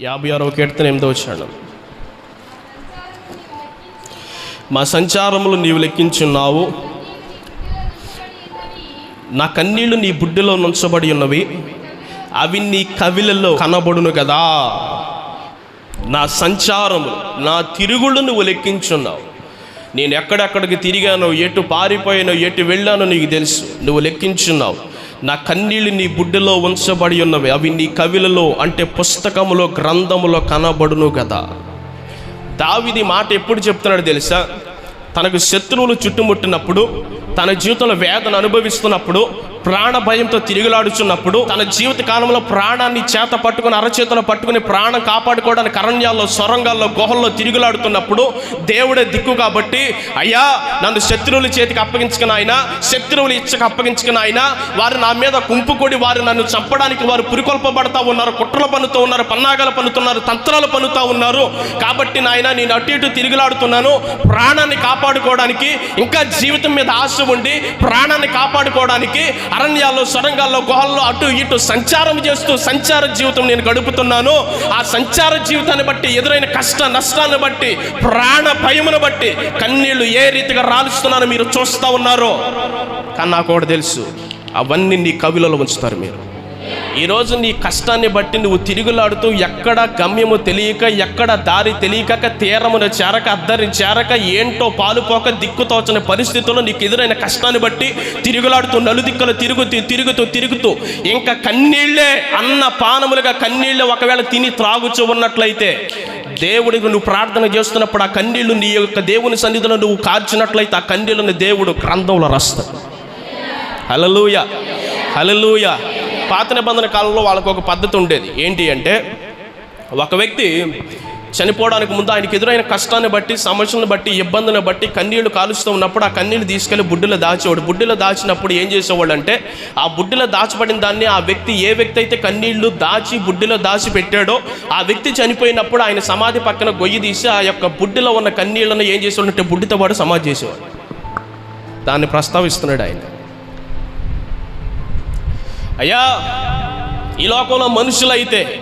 యాభై ఆరవ కీర్తన ఎనిమిదో వచ్చాడు మా సంచారములు నీవు లెక్కించున్నావు. నా కన్నీళ్ళు నీ బుడ్డిలో నుంచబడి ఉన్నవి. అవి నీ కవిలలో కనబడును కదా నా సంచారము నా తిరుగుళ్ళు నువ్వు లెక్కించున్నావు. నేను ఎక్కడెక్కడికి తిరిగానో ఎటు పారిపోయానో ఎటు వెళ్ళానో నీకు తెలుసు. నువ్వు లెక్కించున్నావు. నా కన్నీళ్ళు నీ బుడ్డలో ఉంచబడి ఉన్నవి. అవి నీ కవిలలో అంటే పుస్తకములో గ్రంథములో కనబడును కదా దావిది మాట ఎప్పుడు చెప్తున్నాడు తెలుసా? తనకు శత్రువులు చుట్టుముట్టినప్పుడు తన జీవితంలో వేదన అనుభవిస్తున్నప్పుడు ప్రాణ భయంతో తిరుగులాడుచున్నప్పుడు తన జీవిత కాలంలో ప్రాణాన్ని చేత పట్టుకుని అరచేతిలో పట్టుకుని ప్రాణం కాపాడుకోవడానికి అరణ్యాల్లో సొరంగాల్లో గుహల్లో తిరుగులాడుతున్నప్పుడు దేవుడే దిక్కు కాబట్టి అయ్యా నన్ను శత్రువుల చేతికి అప్పగించుకుని ఆయన శత్రువులు ఇచ్చకు అప్పగించుకుని ఆయన వారు నా మీద కుంపుకొడి వారు నన్ను చంపడానికి వారు పురికొల్పబడతా ఉన్నారు కుట్రలు పన్నుతూ ఉన్నారు పన్నాగాలు పన్నుతున్నారు తంత్రాలు పన్నుతా ఉన్నారు. కాబట్టి నాయన నేను అటు ఇటు తిరుగులాడుతున్నాను. ప్రాణాన్ని కాపాడుకోవడానికి ఇంకా జీవితం మీద ఆశ ఉండి ప్రాణాన్ని కాపాడుకోవడానికి అరణ్యాల్లో సొరంగాల్లో గుహల్లో అటు ఇటు సంచారం చేస్తూ సంచార జీవితం నేను గడుపుతున్నాను. ఆ సంచార జీవితాన్ని బట్టి ఎదురైన కష్ట నష్టాన్ని బట్టి ప్రాణ భయమును బట్టి కన్నీళ్ళు ఏ రీతిగా రాలుస్తున్నారో మీరు చూస్తూ ఉన్నారు. కానీ నాకు కూడా తెలుసు అవన్నీ నీ కవిలలో ఉంచుతారు మీరు. ఈరోజు నీ కష్టాన్ని బట్టి నువ్వు తిరుగులాడుతూ ఎక్కడ గమ్యము తెలియక ఎక్కడ దారి తెలియక తీరమున చేరక అద్దరి చేరక ఏంటో పాలుపోక దిక్కుతోచని పరిస్థితుల్లో నీకు ఎదురైన కష్టాన్ని బట్టి తిరుగులాడుతూ నలుదిక్కలు తిరుగుతూ తిరుగుతూ తిరుగుతూ ఇంకా కన్నీళ్ళే అన్న పానములుగా కన్నీళ్ళే ఒకవేళ తిని త్రాగుచూ ఉన్నట్లయితే దేవుడికి నువ్వు ప్రార్థన చేస్తున్నప్పుడు ఆ కన్నీళ్ళు నీ యొక్క దేవుని సన్నిధిలో నువ్వు కార్చినట్లయితే ఆ కన్నీళ్ళని దేవుడు గ్రంథంలో రాస్తాడు. హలలుయ హలలుయ పాత నిబంధన కాలంలో వాళ్ళకు ఒక పద్ధతి ఉండేది. ఏంటి అంటే ఒక వ్యక్తి చనిపోవడానికి ముందు ఆయనకి ఎదురైన కష్టాన్ని బట్టి సమస్యలను బట్టి ఇబ్బందులను బట్టి కన్నీళ్ళు కాలుస్తూ ఉన్నప్పుడు ఆ కన్నీళ్ళు తీసుకెళ్ళి బుడ్డిలో దాచేవాడు. బుడ్డిలో దాచినప్పుడు ఏం చేసేవాడు అంటే ఆ బుడ్డిలో దాచబడిన దాన్ని ఆ వ్యక్తి ఏ వ్యక్తి అయితే కన్నీళ్ళు దాచి బుడ్డిలో దాచి పెట్టాడో ఆ వ్యక్తి చనిపోయినప్పుడు ఆయన సమాధి పక్కన గొయ్యి తీసి ఆ యొక్క బుడ్డిలో ఉన్న కన్నీళ్ళను ఏం చేసేవాడంటే బుడ్డితో పాటు సమాధి చేసేవాడు. దాన్ని ప్రస్తావిస్తున్నాడు ఆయన. అయ్యా ఈ లోకంలో మనుషులైతే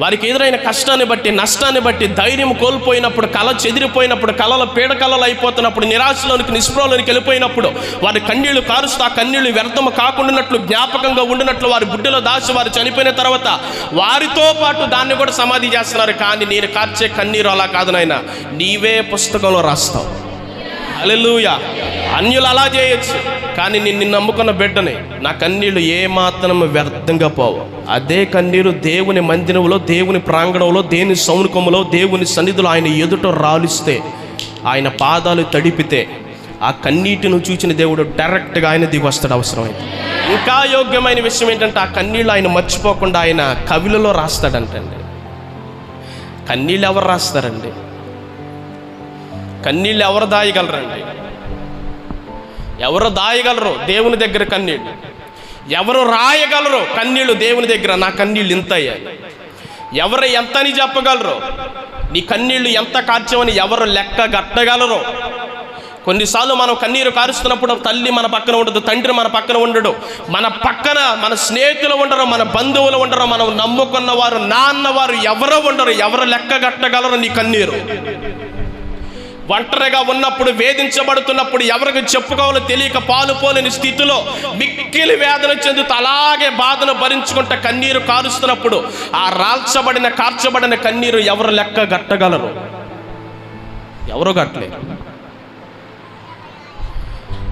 వారికి ఎదురైన కష్టాన్ని బట్టి నష్టాన్ని బట్టి ధైర్యం కోల్పోయినప్పుడు కళ చెదిరిపోయినప్పుడు కళలు పీడ కళలు అయిపోతున్నప్పుడు నిరాశలోనికి నిస్పృహలోనికి వెళ్ళిపోయినప్పుడు వారి కన్నీళ్ళు కారుస్తూ ఆ కన్నీళ్ళు వ్యర్థం కాకుండానట్లు జ్ఞాపకంగా ఉండినట్లు వారి బుడ్డలో దాచి వారు చనిపోయిన తర్వాత వారితో పాటు దాన్ని కూడా సమాధి చేస్తున్నారు. కానీ నేను కార్చే కన్నీరు అలా కాదు నాయన. నీవే పుస్తకంలో రాస్తావు. అలెలుయా అన్యులు అలా చేయొచ్చు కానీ నేను నిన్ను నమ్ముకున్న బిడ్డని నా కన్నీళ్ళు ఏమాత్రం వ్యర్థంగా పోవు. అదే కన్నీరు దేవుని మందిరంలో దేవుని ప్రాంగణంలో దేవుని సౌనుకములో దేవుని సన్నిధిలో ఆయన ఎదుట రాలిస్తే ఆయన పాదాలు తడిపితే ఆ కన్నీటిని చూచిన దేవుడు డైరెక్ట్గా ఆయన దిగి వస్తాడు ఇంకా యోగ్యమైన విషయం ఏంటంటే ఆ కన్నీళ్ళు ఆయన మర్చిపోకుండా ఆయన కవిలలో రాస్తాడంటండి. కన్నీళ్ళు ఎవరు రాస్తారండి? కన్నీళ్ళు ఎవరు దాయగలరండి? ఎవరు దాయగలరు? దేవుని దగ్గర కన్నీళ్ళు. ఎవరు రాయగలరు? కన్నీళ్ళు దేవుని దగ్గర. నా కన్నీళ్ళు ఇంత అయ్యాయి ఎవరు ఎంత అని చెప్పగలరు? నీ కన్నీళ్ళు ఎంత కార్చమని ఎవరు లెక్క గట్టగలరు కొన్నిసార్లు మనం కన్నీరు కారుస్తున్నప్పుడు తల్లి మన పక్కన ఉండదు తండ్రి మన పక్కన ఉండడు. మన పక్కన మన స్నేహితులు ఉండరు మన బంధువులు ఉండరు మనం నమ్ముకున్న వారు నాన్న ఎవరో ఉండరు. ఎవరు లెక్క గట్టగలరు నీ కన్నీరు? ఒంటరిగా ఉన్నప్పుడు వేధించబడుతున్నప్పుడు ఎవరికి చెప్పుకోవాలో తెలియక పాలుపోలేని స్థితిలో మిక్కిలి వేదన చెందుతూ అలాగే బాధను భరించుకుంటా కన్నీరు కారుస్తున్నప్పుడు ఆ రాల్చబడిన కార్చబడిన కన్నీరు ఎవరు లెక్క గట్టగలరు? ఎవరు గట్టలేరు?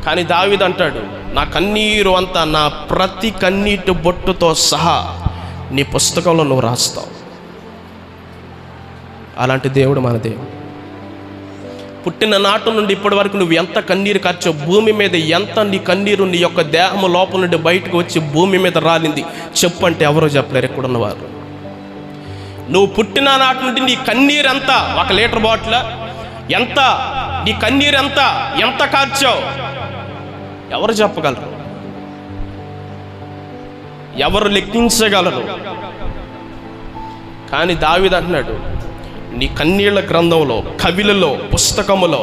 కానీ దావిద్ అంటాడు నా కన్నీరు అంతా నా ప్రతి కన్నీటి బొట్టుతో సహా నీ పుస్తకంలో నువ్వు రాస్తావు. అలాంటి దేవుడు మన దేవుడు. పుట్టిన నాటు నుండి ఇప్పటి వరకు నువ్వు ఎంత కన్నీరు ఖర్చు భూమి మీద ఎంత నీ కన్నీరు నీ యొక్క దేహము లోపల నుండి బయటకు వచ్చి భూమి మీద రాలింది. చెప్పు అంటే ఎవరో చెప్పలేరు ఎక్కడున్నవారు. నువ్వు పుట్టిన నాటి నుండి నీ కన్నీరు ఎంత? ఒక లీటర్ బాటిల్. ఎంత? నీ కన్నీరు ఎంత? ఎంత కార్చావు ఎవరు చెప్పగలరు? ఎవరు లెక్కించగలరు? కానీ దావిదంటున్నాడు అంటున్నాడు నీ కన్నీళ్ళ గ్రంథంలో కవిలలో పుస్తకములో.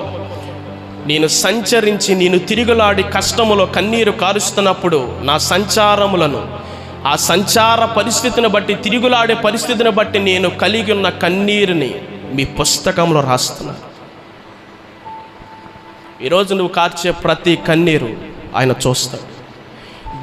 నేను సంచరించి నేను తిరుగులాడి కష్టములో కన్నీరు కారుస్తున్నప్పుడు నా సంచారములను ఆ సంచార పరిస్థితిని బట్టి తిరుగులాడే పరిస్థితిని బట్టి నేను కలిగి ఉన్న కన్నీరుని మీ పుస్తకంలో రాస్తున్నాను ఈరోజు నువ్వు కార్చే ప్రతి కన్నీరు ఆయన చూస్తాడు.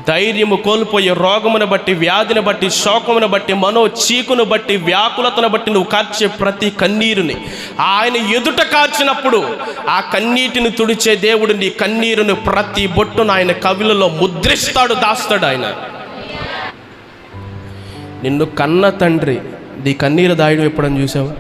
ధైర్యము కోల్పోయే రోగమును బట్టి వ్యాధిని బట్టి శోకమును బట్టి మనో చీకును బట్టి వ్యాకులతను బట్టి నువ్వు కార్చే ప్రతి కన్నీరుని. ఆయన ఎదుట కార్చినప్పుడు ఆ కన్నీటిని తుడిచే దేవుడు నీ కన్నీరుని ప్రతి బొట్టును ఆయన కవిలలో ముద్రిస్తాడు దాస్తాడు ఆయన. నిన్ను కన్న తండ్రి నీ కన్నీరు దాయడం ఎప్పుడని చూసావా?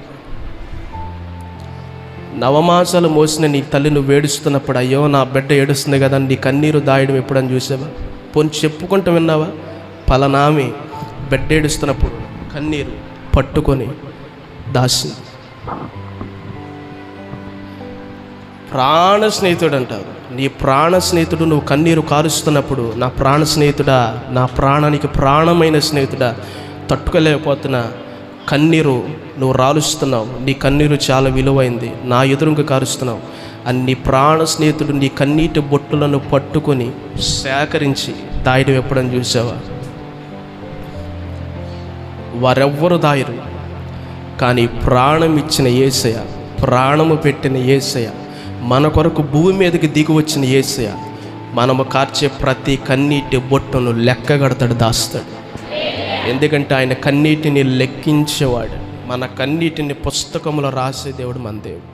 నవమాసాలు మోసిన నీ తల్లి నువ్వు ఏడుస్తున్నప్పుడు అయ్యో నా బిడ్డ ఏడుస్తుంది కదా నీ కన్నీరు దాయడం ఎప్పుడని చూసావా? పోని చెప్పుకుంటూ విన్నావా? పలనామి బెడ్డేడుస్తున్నప్పుడు కన్నీరు పట్టుకొని దాసింది. ప్రాణ స్నేహితుడు అంటారు నీ ప్రాణ స్నేహితుడు నువ్వు కన్నీరు కారుస్తున్నప్పుడు నా ప్రాణ స్నేహితుడా నా ప్రాణానికి ప్రాణమైన స్నేహితుడా తట్టుకోలేకపోతున్నా కన్నీరు నువ్వు రాలుస్తున్నావు. నీ కన్నీరు చాలా విలువైంది. నా ఎదురుగా కారుస్తున్నావు. అన్ని ప్రాణ స్నేహితుడు నీ కన్నీటి బొట్టులను పట్టుకొని సేకరించి దాయడం ఎప్పుడని చూసావా? వారెవ్వరు దాయరు. కానీ ప్రాణం ఇచ్చిన ఏసయ ప్రాణము పెట్టిన ఏసయ మన కొరకు భూమి మీదకి దిగి వచ్చిన ఏసయ మనము కార్చే ప్రతి కన్నీటి బొట్టును లెక్కగడతాడు దాస్తాడు. ఎందుకంటే ఆయన కన్నీటిని లెక్కించేవాడు. మన కన్నీటిని పుస్తకంలో రాసే దేవుడు మన దేవుడు.